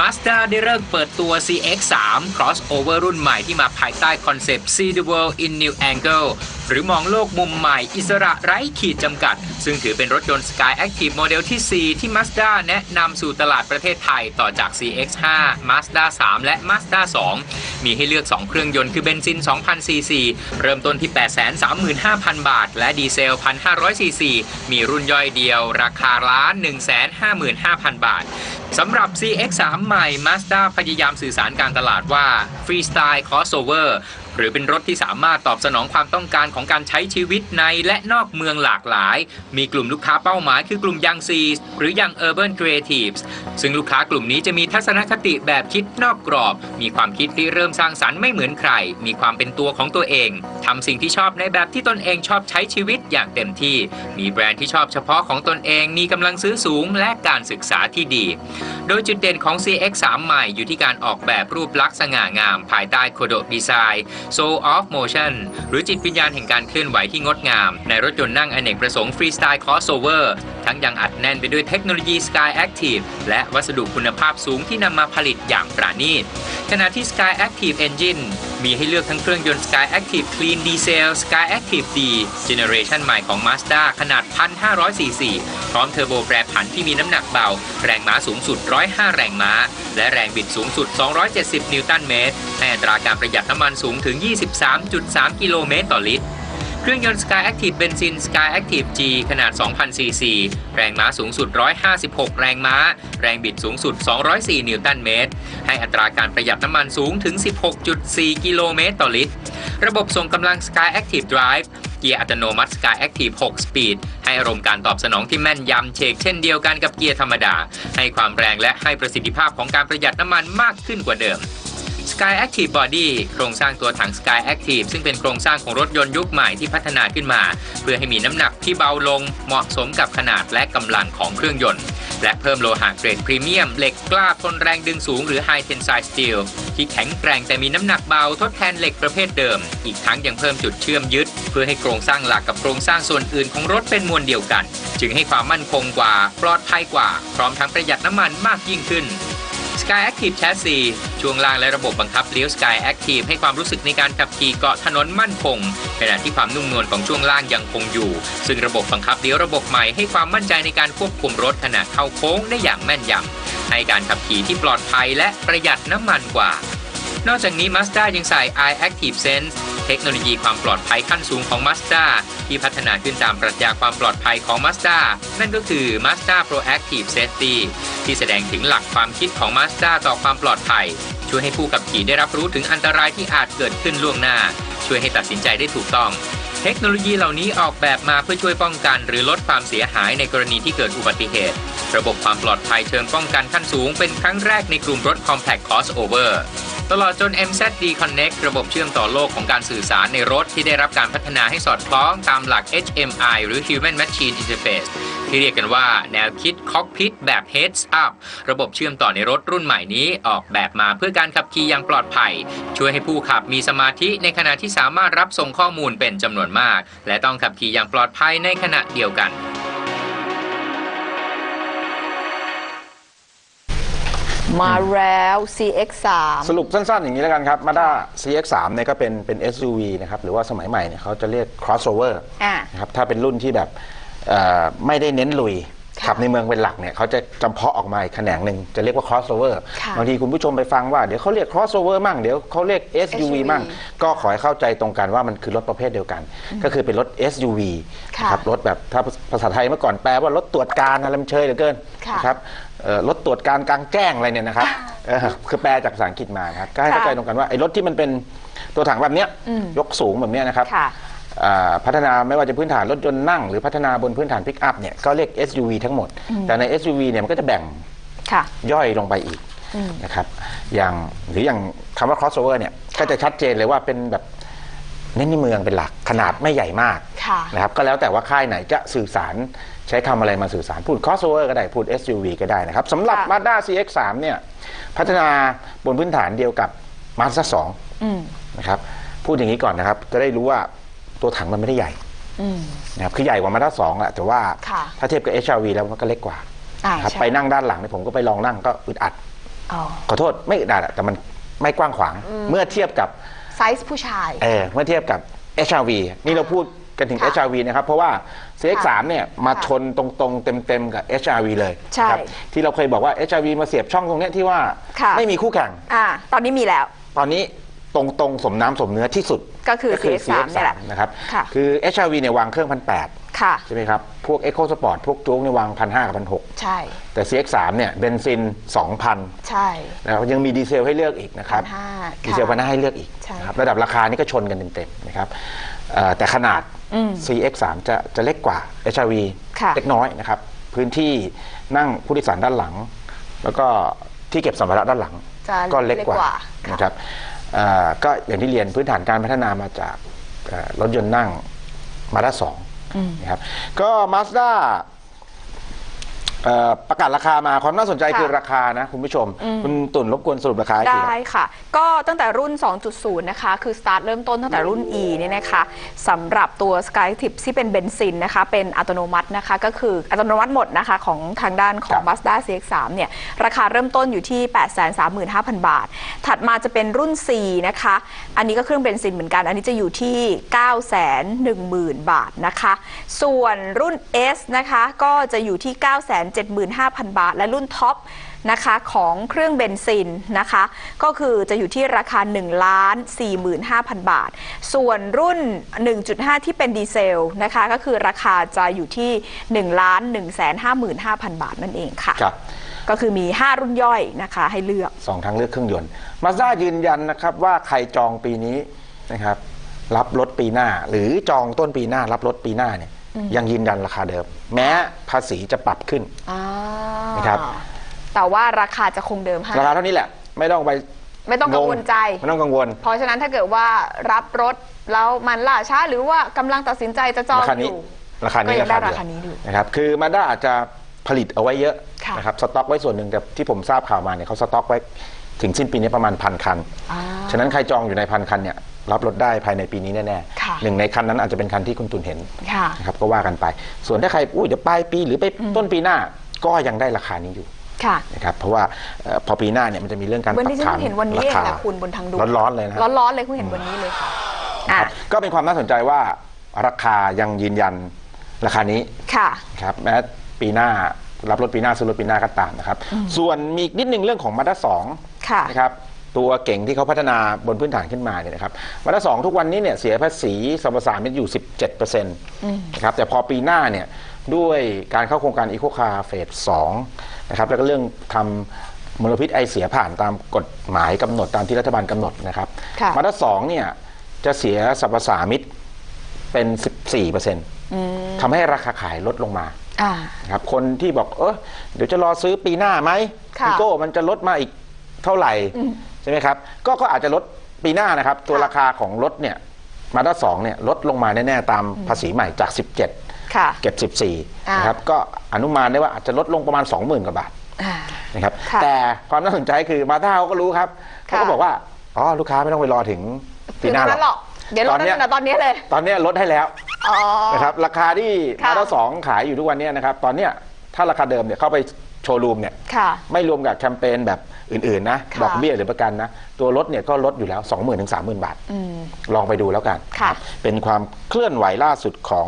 Mazda ได้เริ่มเปิดตัว CX-3 crossover รุ่นใหม่ที่มาภายใต้คอนเซปต์ See the world in new angle หรือมองโลกมุมใหม่อิสระไร้ขีดจำกัด ซึ่งถือเป็นรถยนต์ Sky Active โมเดลที่ 4 ที่ Mazda แนะนำสู่ตลาดประเทศไทยต่อจาก CX-5 Mazda 3 และ Mazda 2 มีให้เลือก 2 เครื่องยนต์คือเบนซิน 2,000 ซีซี เริ่มต้นที่ 835,000 บาท และดีเซล 1,500 ซีซี มีรุ่นย่อยเดียว ราคาล้าน 155,000 บาทสำหรับ CX3 ใหม่ Mazda พยายามสื่อสารการตลาดว่า Freestyle Crossover หรือเป็นรถที่สามารถตอบสนองความต้องการของการใช้ชีวิตในและนอกเมืองหลากหลาย มีกลุ่มลูกค้าเป้าหมายคือกลุ่มยังซีหรือยัง Urban Creatives ซึ่งลูกค้ากลุ่มนี้จะมีทัศนคติแบบคิดนอกกรอบ มีความคิดที่เริ่มสร้างสรรค์ไม่เหมือนใคร มีความเป็นตัวของตัวเองทำสิ่งที่ชอบในแบบที่ตนเองชอบใช้ชีวิตอย่างเต็มที่ มีแบรนด์ที่ชอบเฉพาะของตนเอง มีกำลังซื้อสูงและการศึกษาที่ดี ดยจุดเด่นของ CX3 ใหม่อยู่ที่การออกแบบรูปลักษณ์สง่างาม ภายใต้โคโดดีไซน์ Soul of Motion หรือจิตวิญญาณแห่งการเคลื่อนไหวที่งดงาม ในรถยนต์นั่งอเนกประสงค์ฟรีสไตล์คอสโอเวอร์ทั้งยังอัดแน่นไปด้วยเทคโนโลยี Sky Active และวัสดุคุณภาพสูงที่นำมาผลิตอย่างปราณีตขณะที่ Sky Active Engine มีให้เลือกทั้งเครื่องยนต์ Sky Active Clean Diesel Sky Active D เจเนอเรชันใหม่ของ Mazda ขนาด 1,500cc พร้อมเทอร์โบแปรผันที่มีน้ำหนักเบา แรงม้าสูงสุด 105 แรงม้า และแรงบิดสูงสุด 270 นิวตันเมตรให้อัตราการประหยัดน้ำมันสูงถึง 23.3 กิโลเมตรต่อลิตร เครื่องยนต์ Sky Active เบนซิน Sky Active G ขนาด 2,000 ซีซี แรงม้าสูงสุด 156 แรงม้า แรงบิดสูงสุด 204 นิวตันเมตร ให้อัตราการประหยัดน้ำมันสูงถึง 16.4 กิโลเมตรต่อลิตร ระบบส่งกำลัง Sky Active Drive เกียร์อัตโนมัติ Sky Active 6 Speed ให้อารมณ์การตอบสนองที่แม่นยำเชกเช่นเดียวกันกับเกียร์ธรรมดา ให้ความแรงและให้ประสิทธิภาพของการประหยัดน้ำมันมากขึ้นกว่าเดิม Sky Active Body โครงสร้างตัวถัง Sky Active ซึ่งเป็นโครงสร้างของรถยนต์ยุคใหม่ที่พัฒนาขึ้นมา เพื่อให้มีน้ำหนักที่เบาลงเหมาะสมกับขนาดและกำลังของเครื่องยนต์ และเพิ่มโลหะเกรดพรีเมียม เหล็กกล้าทนแรงดึงสูงหรือ High Tensile Steel ที่แข็งแกร่งแต่มีน้ำหนักเบาทดแทนเหล็กประเภทเดิม อีกทั้งยังเพิ่มจุดเชื่อมยึด เพื่อให้โครงสร้างหลักกับโครงสร้างส่วนอื่นของรถเป็นมวลเดียวกัน จึงให้ความมั่นคงกว่าปลอดภัยกว่า พร้อมทั้งประหยัดน้ำมันมากยิ่งขึ้น Sky Active Chassis ช่วงล่างและระบบบังคับเลี้ยว Sky Active ให้ความรู้สึกในการขับขี่เกาะถนนมั่นคงขณะที่ความนุ่มนวลของช่วงล่างยังคงอยู่ ซึ่งระบบบังคับเลี้ยวระบบใหม่ให้ความมั่นใจในการควบคุมรถขณะเข้าโค้งได้อย่างแม่นยำให้การขับขี่ที่ปลอดภัยและประหยัดน้ำมันกว่า นอกจากนี้ Mazda ยังใส่ i Active Sense เทคโนโลยีความปลอดภัยขั้นสูงของ Mazda ที่พัฒนาขึ้นตามปรัชญาความปลอดภัยของ Mazda นั่นก็คือ Mazda Proactive Safety ที่แสดงถึงหลักความคิดของ Mazda ต่อความปลอดภัย ช่วยให้ผู้ขับขี่ได้รับรู้ถึงอันตรายที่อาจเกิดขึ้นล่วงหน้า ช่วยให้ตัดสินใจได้ถูกต้องเทคโนโลยีเหล่านี้ออกแบบมาเพื่อช่วยป้องกัน หรือลดความเสียหายในกรณีที่เกิดอุบัติเหตุ ระบบความปลอดภัยเชิงป้องกันขั้นสูงเป็นครั้งแรกในกลุ่มรถ Compact Crossover ตลอดจน MZD Connect ระบบเชื่อมต่อโลกของการสื่อสารในรถที่ได้รับการพัฒนาให้สอดคล้องตามหลัก HMI หรือ Human Machine Interface ที่เรียกกันว่าแนวคิด Cockpit แบบ Heads Up ระบบเชื่อมต่อในรถรุ่นใหม่นี้ออกแบบมาเพื่อการขับขี่อย่างปลอดภัย ช่วยให้ผู้ขับมีสมาธิในขณะที่สามารถรับส่งข้อมูลเป็นจำนวนมาก และต้องขับขี่อย่างปลอดภัยในขณะเดียวกัน มาแล้ว CX3 สรุปสั้นๆ อย่างนี้แล้วกันครับ Mazda CX-3 เนี่ยก็เป็นเป็น SUV นะครับ หรือว่าสมัยใหม่เนี่ยเขาจะเรียก crossover อ่านะครับ ถ้าเป็นรุ่นที่แบบเอ่อไม่ได้เน้นลุยค่ะขับในเมืองเป็นหลักเนี่ยเขาจะจำเพาะออกมาอีกแขนงหนึ่งจะเรียกว่า crossover ค่ะบางทีคุณผู้ชมไปฟังว่าเดี๋ยวเขาเรียก crossover มั่งเดี๋ยวเขาเรียก SUV SUV มั่งก็ขอให้เข้าใจตรงกันว่ามันคือรถประเภทเดียวกัน ก็คือเป็นรถ SUV ค่ะนะครับรถแบบถ้าภาษาไทยเมื่อก่อนแปลว่ารถตรวจการอะไรมันเชยเหลือเกินค่ะ นะครับ เอ่อรถตรวจการกลางแจ้งอะไรเนี่ยนะครับเออคือแปลจากภาษาอังกฤษมานะครับก็ให้เข้าใจตรงกันว่าไอ้รถที่มันเป็นตัวถังแบบเนี้ยอืม ยกสูงแบบเนี้ยนะครับ ค่ะ อ่าพัฒนาไม่ว่าจะพื้นฐานรถยนต์นั่งหรือพัฒนาบนพื้นฐานพิกอัพเนี่ยก็เรียก SUV ทั้งหมด แต่ใน SUV เนี่ยมันก็จะแบ่งค่ะ ย่อยลงไปอีกอืม นะครับอย่างหรืออย่างคำว่า crossover เนี่ยก็จะชัดเจนเลยว่าเป็นแบบเน้นในเมืองเป็นหลักขนาดไม่ใหญ่มาก ค่ะนะครับก็แล้วแต่ว่าค่ายไหนจะสื่อสารใช้คำอะไรมาสื่อสารพูด crossover ก็ได้พูด SUV ก็ได้นะครับสำหรับ ค่ะ Mazda CX-3 เนี่ยพัฒนาบนพื้นฐานเดียวกับ Mazda อืม2นะครับพูดอย่างนี้ก่อนนะครับ จะได้รู้ว่าตัวถังมันไม่ได้ใหญ่อืม นะครับคือใหญ่กว่า Mazda 2แหละแต่ว่าค่ะ ถ้าเทียบกับ HRV แล้วมันก็เล็กกว่าอ่าครับใช่ไปนั่งด้านหลังเนี่ยผมก็ไปลองนั่งก็อึดอัด อ๋อขอโทษไม่อึดอัดอะแต่มันไม่กว้างขวาง เมื่อเทียบกับ ไซส์ผู้ชาย เออเมื่อเทียบกับ HRV นี่เราพูด กันถึงค่ะ HRV นะครับ เพราะว่า CX3 ค่ะเนี่ยมาค่ะชนตรงๆ เต็มๆ กับ HRV เลยใช่ นะครับที่เราเคยบอกว่า HRV มาเสียบช่องตรงเนี้ยที่ว่าค่ะ ไม่มีคู่แข่ง อ่า ตอนนี้มีแล้ว ตอนนี้ตรงๆ สมน้ำสมเนื้อที่สุดก็คือ CX3 เนี่ยแหละนะครับค่ะ คือ HRV เนี่ยวางเครื่องพันแปดค่ะ ใช่ไหมครับ พวก Eco Sport พวกโจ๊กเนี่ยวางพันห้ากับพันหกใช่ แต่ CX3 เนี่ยเบนซิน 2,000 ใช่แล้วยังมีดีเซลให้เลือกอีกนะครับ1,500ดีเซลพันห้าให้เลือกอีกใช่ นะครับระดับราคานี่ก็ชนกันเต็มๆนะครับเอ่อ แต่ขนาดอืม CX3 จะจะเล็กกว่า HRV ค่ะเล็กน้อยนะครับ พื้นที่นั่งผู้โดยสารด้านหลัง แล้วก็ที่เก็บสัมภาระด้านหลังจะก็เล็กกว่าเล็กกว่าค่ะนะครับเอ่อก็อย่างที่เรียนพื้นฐานการพัฒนามาจากเอ่อรถยนต์นั่งมาด้าสองนะครับก็มาสด้า ประกาศราคามาความน่าสนใจค่ะ คือราคานะคุณผู้ชม คุณตุ่นรบกวนสรุปราคาให้ทีได้ละค่ะ ก็ตั้งแต่รุ่น 2.0 นะคะ คือสตาร์ทเริ่มต้นตั้งแต่รุ่น E เนี่ยนะคะสำหรับตัว Skytip ที่เป็นเบนซินนะคะ เป็นอัตโนมัตินะคะ ก็คืออัตโนมัติหมดนะคะ ของทางด้านของครับ Mazda CX-3 เนี่ย ราคาเริ่มต้นอยู่ที่ 835,000 บาท ถัดมาจะเป็นรุ่น C นะคะ อันนี้ก็เครื่องเบนซินเหมือนกัน อันนี้จะอยู่ที่ 910,000 บาทนะคะ ส่วนรุ่น S นะคะ ก็จะอยู่ที่975,000 บาท และรุ่นท็อปนะคะของเครื่องเบนซินนะคะ ก็คือจะอยู่ที่ราคา1ล้าน45,000 บาท ส่วนรุ่น 1.5 ที่เป็นดีเซลนะคะก็คือราคาจะอยู่ที่1ล้าน155,000 บาทนั่นเองค่ะครับก็คือมี 5 รุ่นย่อยนะคะให้เลือกสองทางเลือกเครื่องยนต์มาด้ายืนยันนะครับว่าใครจองปีนี้นะครับรับรถปีหน้า หรือจองต้นปีหน้ารับรถปีหน้าเนี่ย ยังยืนยันราคาเดิม แม้ภาษีจะปรับขึ้นนะครับ แต่ว่าราคาจะคงเดิมให้ราคาเท่านี้แหละ ไม่ต้องไปไม่ต้องกังวลใจ ไม่ต้องกังวล เพราะฉะนั้นถ้าเกิดว่ารับรถแล้วมันล่าช้าหรือว่ากำลังตัดสินใจจะจองราคาอนี้ยู่ ราคานี้ก็ยังได้เดิมราคานี้อยู่นะครับ คือมาด้าอาจจะผลิตเอาไว้เยอะค่ะ นะครับ สต็อกไว้ส่วนหนึ่งแต่ที่ผมทราบข่าวมาเนี่ยเขาสต็อกไว้ ถึงสิ้นปีนี้ประมาณพันคันอ่าฉะนั้นใครจองอยู่ในพันคันเนี่ยรับรถได้ภายในปีนี้แน่ค่ะๆหนึ่งในคันนั้นอาจจะเป็นคันที่คุณตุนเห็นค่ะนะครับก็ว่ากันไป ส่วนถ้าใครอุ้ยเดี๋ยวปลายปีหรือไปต้นปีหน้าก็ยังได้ราคานี้อยู่ค่ะนะครับเพราะว่าเอ่อพอปีหน้าเนี่ยมันจะมีเรื่องการวันปรันี้บฉัฐานนเห็นวันนี้ราเองคาแหละคุณบนทางด่วนร้อนๆเลยนะร้อนๆเลยคุณเห็นวันนี้เลยค่ะอะครับก็เป็นความน่าสนใจว่าราคายังยืนยันราคานี้ค่ะครับแม้ปีหน้า รับรถปีหน้าซื้อรถปีหน้าก็ตามนะครับ ส่วนมีอีกนิดนึงเรื่องของมาด้าสองค่ะนะครับตัวเก่งที่เขาพัฒนาบนพื้นฐานขึ้นมาเนี่ยนะครับมาด้าสองทุกวันนี้เนี่ยเสียภาษีสรรพสามิตอยู่ 17%นะครับแต่พอปีหน้าเนี่ยด้วยการเข้าโครงการอีโคคาเฟส2นะครับแล้วก็เรื่องทำมลพิษไอเสียผ่านตามกฎหมายกำหนดตามที่รัฐบาลกำหนดนะครับค่ะมาด้าสองเนี่ยจะเสียสรรพสามิตเป็น 14%ทำให้ราคาขายลดลงมา อ่านะครับคนที่บอกเออเดี๋ยวจะรอซื้อปีหน้าไหมค่ะพี่โก้มันจะลดมาอีกเท่าไหร่ใช่ไหมครับ ก็ก็อาจจะลดปีหน้านะครับ ตัวค่ะราคาของรถเนี่ยมาด้าสองเนี่ยลดลงมาแน่ๆตามภาษีใหม่จาก17ค่ะเก็บอ่า14นะครับก็อนุมานได้ว่าอาจจะลดลงประมาณ 20,000กว่าบาท อ่า นะครับค่ะแต่ความน่าสนใจคือมาด้าเขาก็รู้ครับเขาก็ค่ะบอกว่าอ๋อลูกค้าไม่ต้องไปรอถึงปีหน้าถึงตรงนั้นหรอก เดี๋ยวลตดอนได้เนี้ย ตั้งแต่ตอนนี้เลย ตอนเนี้ยลดให้แล้ว อ๋อ นะครับราคาที่ค่ะ มาด้าสองขายอยู่ทุกวันเนี้ยนะครับตอนเนี้ยถ้าราคาเดิมเนี่ยเข้าไปโชว์รูมเนี่ยค่ะ ไม่รวมกับแคมเปญแบบอื่น ๆ นะค่ะ ดอกเบี้ยหรือประกันนะ ตัวรถเนี่ยก็ลดอยู่แล้ว 20,000ถึง30,000 บาท อืม ลองไปดูแล้วกันค่ะ รับเป็นความเคลื่อนไหวล่าสุดของ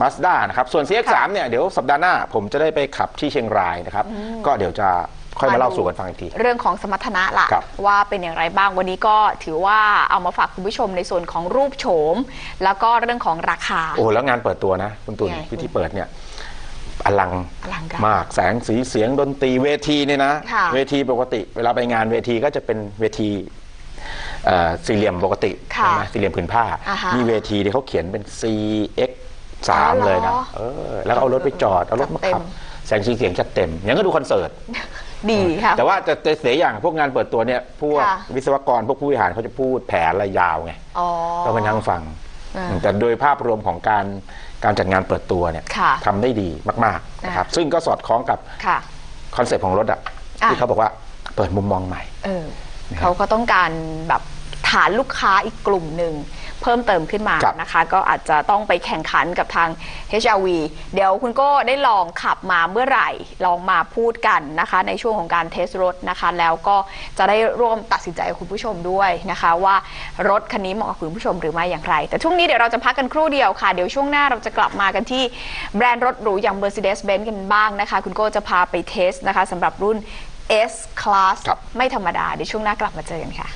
Mazda นะครับ ส่วน CX3 ค่ะเนี่ยเดี๋ยวสัปดาห์หน้าผมจะได้ไปขับที่เชียงรายนะครับ ก็เดี๋ยวจะ ค่อยมาเล่าสู่กันฟังอีกที เรื่องของสมรรถนะล่ะ ครับว่าเป็นอย่างไรบ้างวันนี้ก็ถือว่าเอามาฝากคุณผู้ชมในส่วนของรูปโฉม แล้วก็เรื่องของราคา โอ้แล้วงานเปิดตัวนะ คุณตุลยังไงพิธีเปิดเนี่ยอลังอลังการมากแสงสีเสียงดนตรีเวทีเนี่ยนะ ค่ะ เวทีปกติ เวลาไปงานเวทีก็จะเป็นเวทีเอ่อสี่เหลี่ยมปกติค่ะใช่ไหมสี่เหลี่ยมผืนผ้าอ่าฮะนี่เวทีที่เขาเขียนเป็น CX อ๋อเหรอ3เลยนะเออแล้วก็เอารถไปจอด เอารถมาจัดเต็ขับ ม แสงสีเสียงจัดเต็มอย่างก็ดูคอนเสิร์ต ดีค่ะ แต่ว่าจะจะเสียอย่างพวกงานเปิดตัวเนี่ยพวกค่ะ วิศวกรพวกผู้บริหารเขาจะพูดแผนอะไรยาวไงอ๋อต้องไปนั่งฟัง อ่าแต่โดยภาพรวมของการการจัดงานเปิดตัวเนี่ยค่ะทำได้ดีมากๆนะครับซึ่งก็สอดคล้องกับค่ะ คอนเซ็ปต์ของรถอะอะ ที่เขาบอกว่าเปิดมุมมองใหม่ เออนะครับ เขาก็ต้องการแบบทฐานลูกค้าอีกกลุ่มหนึ่ง เพิ่มเติมขึ้นมาครับนะคะ ก็อาจจะต้องไปแข่งขันกับทาง HRV เดี๋ยวคุณโก็ได้ลองขับมาเมื่อไหร่ ลองมาพูดกันนะคะ ในช่วงของการเทสรถนะคะ แล้วก็จะได้ร่วมตัดสินใจกับคุณผู้ชมด้วยนะคะ ว่ารถคันนี้เหมาะกับคุณผู้ชมหรือไม่อย่างไร แต่ช่วงนี้เดี๋ยวเราจะพักกันครู่เดียวค่ะ เดี๋ยวช่วงหน้าเราจะกลับมากันที่แบรนด์รถหรูอย่าง Mercedes-Benz กันบ้างนะคะ คุณโก้จะพาไปเทสนะคะสำหรับรุ่น S Class ครับ ไม่ธรรมดาเดี๋ยวช่วงหน้ากลับมาเจอกันค่ะ